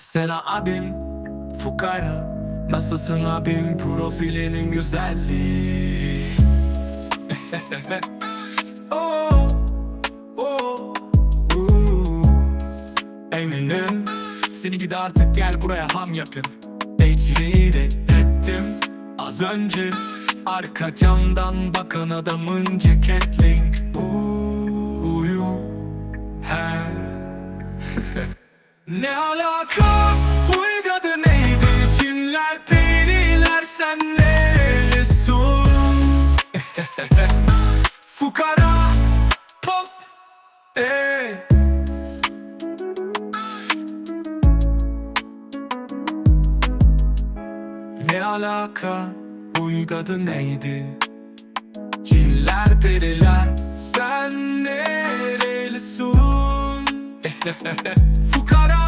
Sena abim fukara. Nasılsın abim? Profilinin güzelliği. Oh, oh, uh. Eminim Seni gidi artık gel buraya ham yapın Tecrit ettim Az önce. Arka camdan bakan adamın ceketling Uyu He Ne alaka? Uygadı neydi? Cinler periler sen neresun Fukara Pop Ey Ne alaka? Uygadı neydi? Cinler periler Sen nerelisin Fukara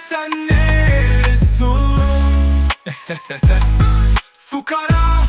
sen neresun Fukara